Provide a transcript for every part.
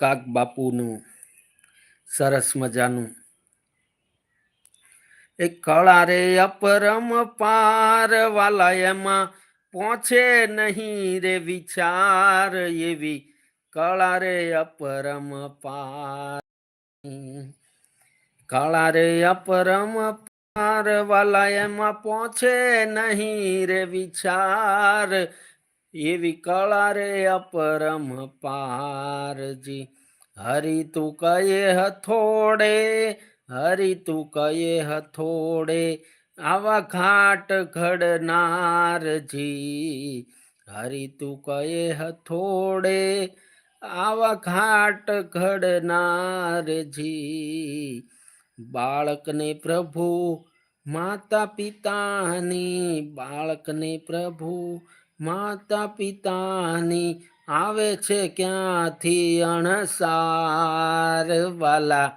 કાક બાપુનું સરસ મજાનું. એ કળા રે અપરમ પાર વાલા એમાં પહોંચે નહીં રે વિચાર એવી કળા રે અપરમ પાર. કળા રે અપરમ પાર વાલા એમાં પહોંચે નહીં રે વિચાર એવી કળા રે અપરમ પારજી. હરી તું કહે હથોડે, હરી તું કહે હથોડે, આવા ઘાટ ઘડનારજી. હરી તું કહે હથોડે, આવા ઘાટ ઘડનારજી. બાળકને પ્રભુ માતા પિતાની બાળકને પ્રભુ માતા પિતાની આવે છે ક્યાંથી અણસાર વાલા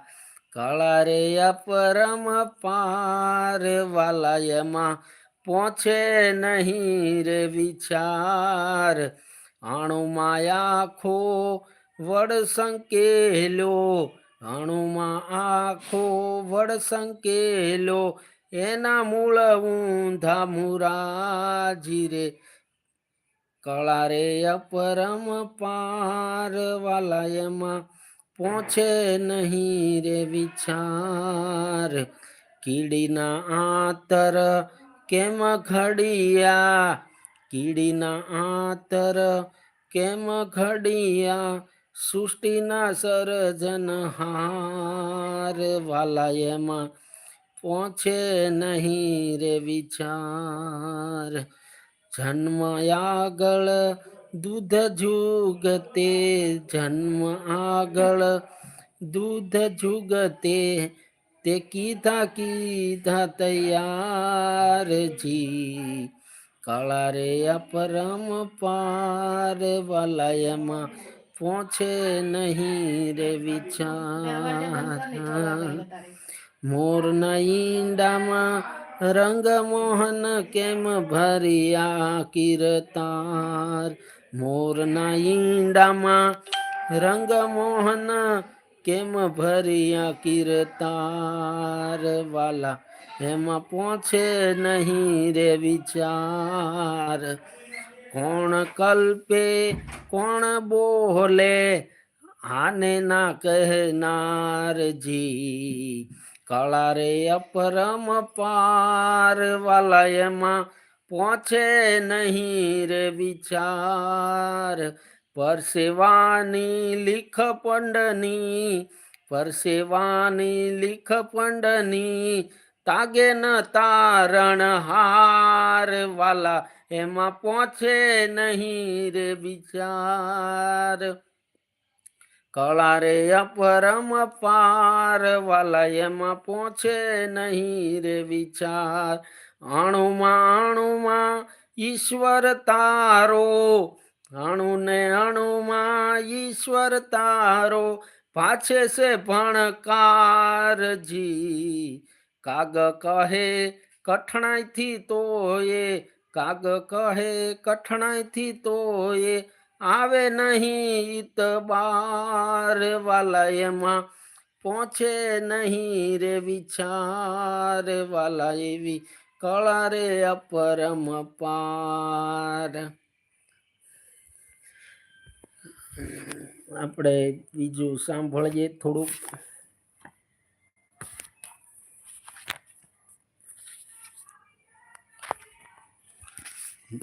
કળા રે અપરમ પાર વાલા એમાં પહોંચે નહીં રે વિચાર. અણુમાં આખો વડ સંકેલો અણુમાં આખો વડ સંકેલો, એના મૂળ ઊંધા મુરાજી રે. કળા રે અપરમ પાર વાલા એમાં પહોંચે નહીં રે વિચાર. કીડીના આતર કેમ ઘડિયા? કીડીના આતર કેમ ઘડિયા? સૃષ્ટિના સર્જનહાર વાલા એમાં પહોંચે નહીં રે વિચાર. આગળ દૂધ જુગતે જન્મ આગળ દૂધ જુગતે તે કીધા કીધા તૈયારજી. કળા રે અપરમ પાર વલયમાં પહોંચે નહીં રે વિચાર. મોરના ઈંડામાં રંગ મોહન કેમ ભર્યા કિરતાર? મોરના ઈંડામાં રંગ મોહન કેમ ભર્યા કિરતાર? વાલા, એમાં પહોંચે નહીં રે વિચાર. કોણ કલ્પે, કોણ બોલે, આને ના કહેનારજી કળા રે અપરમ પાર વાલા એમાં પહોંચે નહીં રે વિચાર. પરસેવાની લીખ પંડની, પરસેવાની લીખ પંડની તાગે ન તારણ હાર વાલા એમાં પહોંચે નહીં રે વિચાર. કળા રે અપરમ પાર, વલયમાં પહોંચે નહીં રે વિચાર. અણુમાં અણુમાં ઈશ્વર તારો અણુ ને અણુમાં ઈશ્વર તારો, પાછે છે ભણકારજી. કાગ કહે કઠણાઈથી તોય, કાગ કહે કઠણાઈથી તોય આવે નહીં ઇતબાર વાલા એમાં પહોંચે નહીં રે વિચાર વાલા એવી કળા રે અપરમ પાર. આપણે બીજું સાંભળીએ થોડુંક.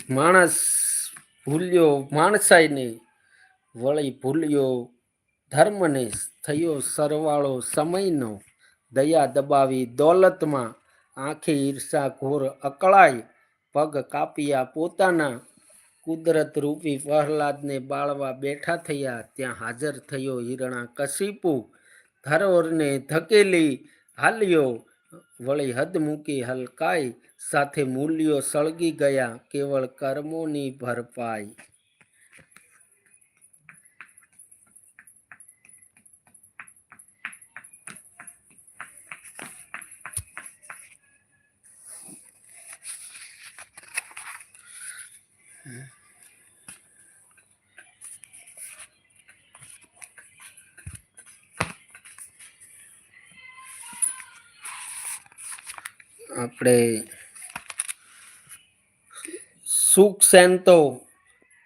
માણસ ભૂલ્યો માણસાઈને વળી ભૂલ્યો ધર્મને થયો સરવાળો સમયનો. દયા દબાવી દોલતમાં આંખે ઈર્ષા ઘોર અકળાય, પગ કાપ્યા પોતાના. કુદરત રૂપી પ્રહલાદને બાળવા બેઠા થયા, ત્યાં હાજર થયો હિરણા કશીપુ. ધરોરને ધકેલી હાલ્યો વળી હદ મૂકી હલકાઈ સાથે મૂલ્યો સળગી ગયા કેવળ કર્મોની ભરપાઈ આપણે સુખ સેન તો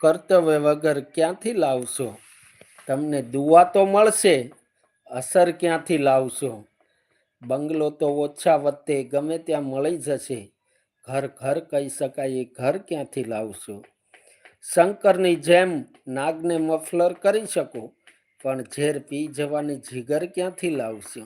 કર્તવ્ય વગર ક્યાંથી લાવશો? તમને દુવા તો મળશે, અસર ક્યાંથી લાવશો? બંગલો તો ઓછા વત્તે ગમે ત્યાં મળી જશે. ઘર ઘર કહી શકાય, એ ઘર ક્યાંથી લાવશો? શંકરની જેમ નાગને મફલર કરી શકો, પણ ઝેર પી જવાની જીગર ક્યાંથી લાવશો?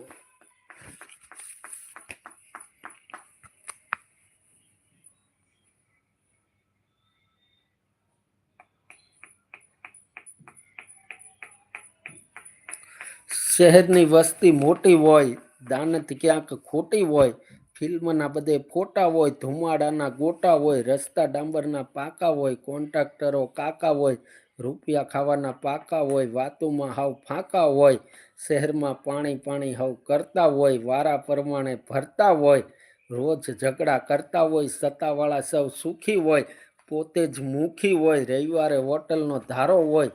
શહેરની વસ્તી મોટી હોય, દાનત ક્યાંક ખોટી હોય, ફિલ્મના બધે ફોટા હોય, ધુમાડાના ગોટા હોય, રસ્તા ડાંબરના પાકા હોય, કોન્ટ્રાક્ટરો કાકા હોય, રૂપિયા ખાવાના પાકા હોય, વાતોમાં હાવ ફાંકા હોય, શહેરમાં પાણી પાણી હાવ કરતા હોય, વારા પ્રમાણે ભરતા હોય, રોજ ઝઘડા કરતા હોય, સત્તાવાળા સૌ સુખી હોય, પોતે જ મુખી હોય, રવિવારે હોટલનો ધારો હોય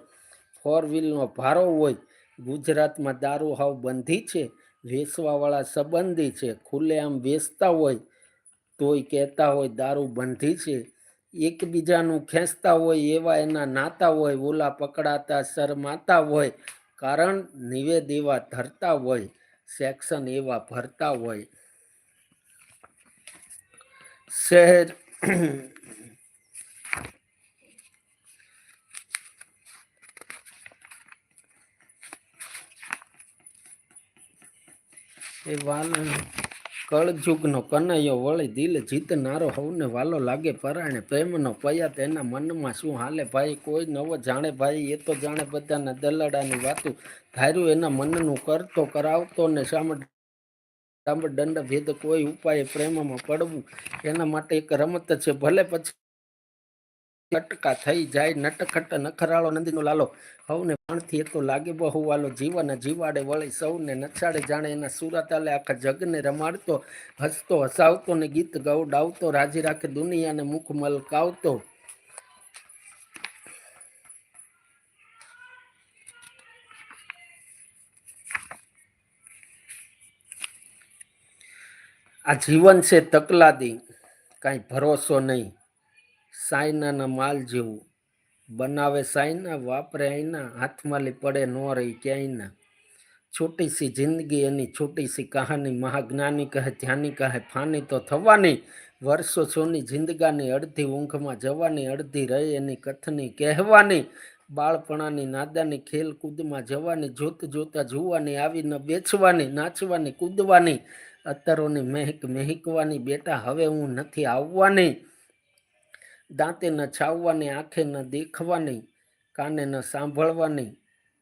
ફોર વ્હીલનો ભારો હોય ગુજરાતમાં દારૂ હાવ બંધી છે, વેચવાવાળા સંબંધી છે ખુલ્લેઆમ વેચતા હોય, તોય કહેતા હોય દારૂ બંધી છે. એકબીજાનું ખેંચતા હોય એવા એના નાતા હોય, ઓલા પકડાતા શરમાતા હોય, કારણ નિવેદ એવા ધરતા હોય, સેક્શન એવા ભરતા હોય. શહેર એ વાલ કળજુગનો કનૈયો વળી દિલ જીતનારો હવને વાલો લાગે પરાણે પ્રેમનો પયા તેના મનમાં શું હાલે ભાઈ? કોઈ નવો જાણે ભાઈ, એ તો જાણે બધાના દલડાની વાતું. ધાર્યું એના મનનું કરતો કરાવતો ને સામ સામડ દંડ ભેદ કોઈ ઉપાય પ્રેમમાં પડવું. એના માટે એક રમત છે, ભલે પછી નટકા થઈ જાય, નટખટ નખરાળો નંદીનો લાલો. હવને પાણથી એ તો લાગે બહુ વાલો જીવન જીવાડે વળી સૌને નચાડે જાણે એના સુરતાલે આખા જગને રમાડતો, હસતો, હસાવતો ને ગીત ગૌડાવતો રાજી રાખે દુનિયાને મુખ મલકાવતો. આ જીવન છે તકલાદી. કાંઈ ભરોસો નહીં. સાયનાના માલ જેવું. બનાવે સાયના, વાપરે આઈના હાથમાલી પડે ન રહી ક્યાંયના. છોટી સી જિંદગી એની છોટી સી કહાની મહાજ્ઞાની કહે, ધ્યાની કહે, ફાની તો થવાની. વર્ષો સોની જિંદગાની અડધી ઊંઘમાં જવાની, અડધી રહે એની કથની કહેવાની. બાળપણાની નાદાની ખેલકૂદમાં જવાની, જોત જોતા જોવાની, આવીને બેસવાની, નાચવાની, કૂદવાની. અત્તરોની મહેક મહેકવાની બેટા, હવે હું નથી આવવાની. દાંતે ન છાવવાની, આંખે ન દેખવાની, કાને ન સાંભળવાની,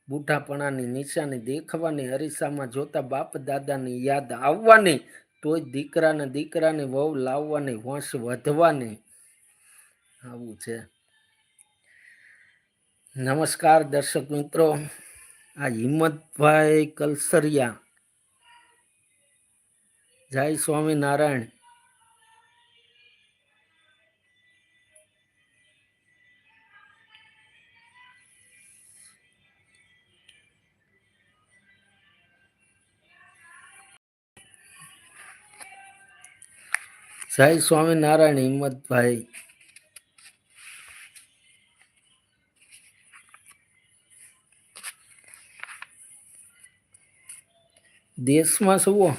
બુઢાપણાની નિશાની દેખવાની, અરીસામાં જોતા બાપ દાદાની યાદ આવવાની, તોય દીકરાને દીકરાને વહુ લાવવાની, વંશ વધવાની. આવું છે. નમસ્કાર દર્શક મિત્રો, આ હિંમતભાઈ કલસરિયા. જય સ્વામિનારાયણ. જય સ્વામિનારાયણ હિંમતભાઈ. દેશમાં શું?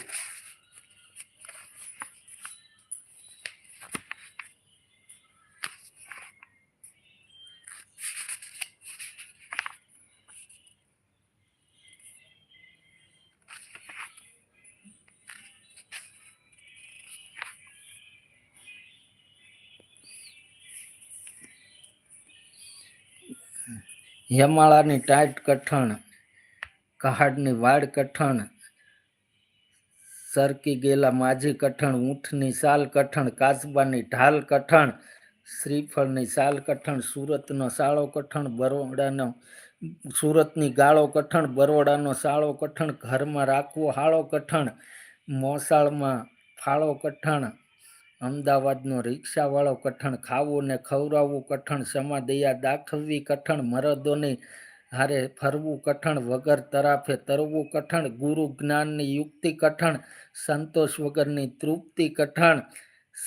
યમાળાની ટાઈટ કઠણ, કહાડની વાડ કઠણ, સરકી ગયેલા માજી કઠણ ઊંઠની સાલ કઠણ, કાસબાની ઢાલ કઠણ, શ્રીફળની સાલ કઠણ, સુરતનો સાળો કઠણ, બરોડાનો, સુરતની ગાળો કઠણ, બરોડાનો સાળો કઠણ, ઘરમાં રાખવો હાળો કઠણ, મોસાળમાં ફાળો કઠણ અમદાવાદનો રિક્ષાવાળો કઠણ, ખાવું ને ખવડાવવું કઠણ સમાદયા દાખવવી કઠણ, મરદોની હારે ફરવું કઠણ, વગર તરાફે તરવું કઠણ, ગુરુ જ્ઞાનની યુક્તિ કઠણ, સંતોષ વગરની તૃપ્તિ કઠણ,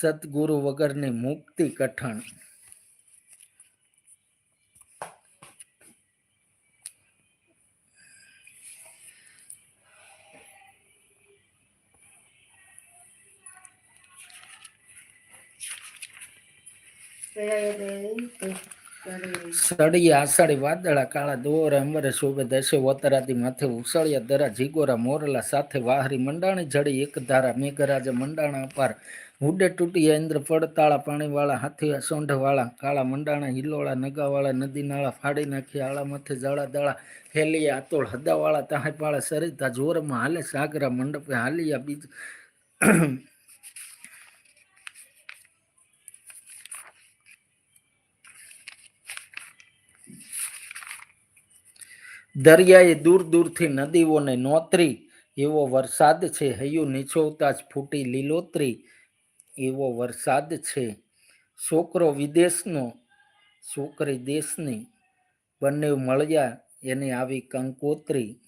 સદગુરુ વગરની મુક્તિ કઠણ. સળી આષાઢી વાદળા, કાળા દોર અંબરે શોભે દશે માથે ઉસળિયા દરા, જીગોરા, મોરલા સાથે વાહરી મંડાણી જડી, એક ધારા મેઘરાજે મંડાણા અપાર. હુડે તૂટીયા ઇન્દ્ર પડતાળા પાણીવાળા, હાથી સોંઢવાળા, કાળા મંડાણા, હિલોળા, નગાવાળા નદી નાળા ફાડી નાખી, આળા માથે જળા દળા, હેલિયા, આતોળ હદાવાળા તાહે પાળા સરિતા, જોરમાં હાલે સાગરા મંડપે હાલિયા બીજ દરિયાએ દૂર દૂરથી નદીઓને નોતરી, એવો વરસાદ છે. હૈયું નીચોવતા જ ફૂટી લીલોતરી, એવો વરસાદ છે. છોકરો વિદેશનો, છોકરી દેશની, બંને મળ્યા એને આવી કંકોત્રી,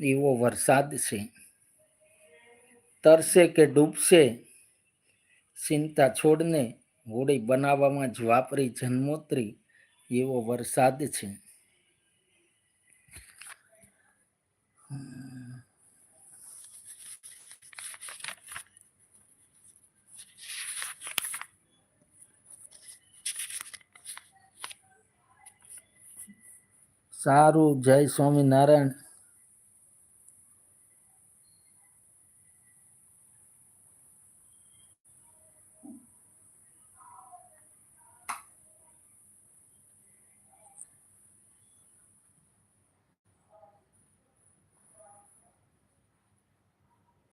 એવો વરસાદ છે. તરસે કે ડૂબશે, ચિંતા છોડને, હોળી બનાવવામાં જ વાપરી જન્મોત્રી એવો વરસાદ છે. સારું જય સ્વામિનારાયણ.